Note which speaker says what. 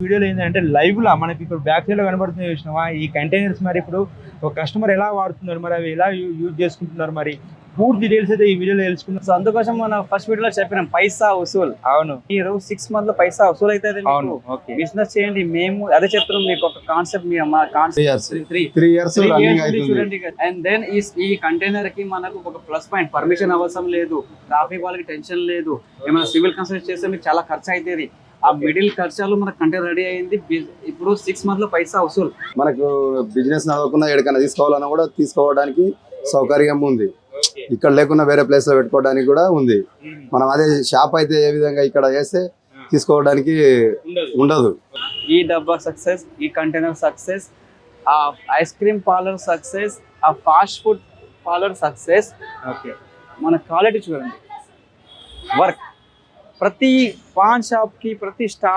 Speaker 1: వీడియోలో ఏంటంటే లైవ్ లా మనకి ఇప్పుడు బ్యాక్ సైడ్లో కనబడుతుంది చూసినావా? ఈ కంటైనర్స్ మరి ఇప్పుడు ఒక కస్టమర్ ఎలా వాడుతున్నారు మరి? అవి ఎలా యూజ్ చేసుకుంటున్నారు మరి? పూర్తి డీటెయిల్స్ అయితే ఈ వీడియోలో తెలుసుకుందాం.
Speaker 2: సో అందుకోసం మనం ఫస్ట్ వీడియోలో చెప్పినాం పైసా వసూల్.
Speaker 1: అవును.
Speaker 2: మీరు సిక్స్ మంత్లో పైసా వసూల్ అయితే
Speaker 1: అవును ఓకే.
Speaker 2: బిజినెస్ చేయండి మేము అదే చెప్తున్నాం మీకు ఒక కాన్సెప్ట్ మీ మా కాన్సెప్ట్ త్రీ
Speaker 3: ఇయర్స్
Speaker 2: చూడండి అండ్ దెన్ ఈ ఈ కంటైనర్కి మనకు ఒక ప్లస్ పాయింట్ పర్మిషన్ అవసరం లేదు. ట్రాఫిక్ వాళ్ళకి టెన్షన్ లేదు. ఏమైనా సివిల్ కన్స్ట్రక్ట్ చేస్తే మీకు చాలా ఖర్చు అవుతుంది. ఆ మిడిల్ ఖర్చాలు మన కంటైనర్ రెడీ అయింది. ఇప్పుడు సిక్స్ మంత్లో పైసా వసూల్.
Speaker 3: మనకు బిజినెస్ నడవకుండా ఎక్కడికైనా తీసుకోవాలన్నా కూడా తీసుకోవడానికి సౌకర్యం ఉంది. ఇక్కడ లేకుండా వేరే ప్లేస్లో పెట్టుకోవడానికి కూడా ఉంది. మనం అదే షాప్ అయితే ఏ విధంగా ఇక్కడ చేస్తే తీసుకోవడానికి ఉండదు.
Speaker 2: ఈ డబ్బా సక్సెస్ ఈ కంటైనర్ సక్సెస్ ఆ ఐస్ క్రీమ్ పార్లర్ సక్సెస్ ఆ fast food parlour success
Speaker 1: okay
Speaker 2: మన క్వాలిటీ చూడండి. వర్క్ ప్రతి పాన్ షాప్కి ప్రతి స్టాల్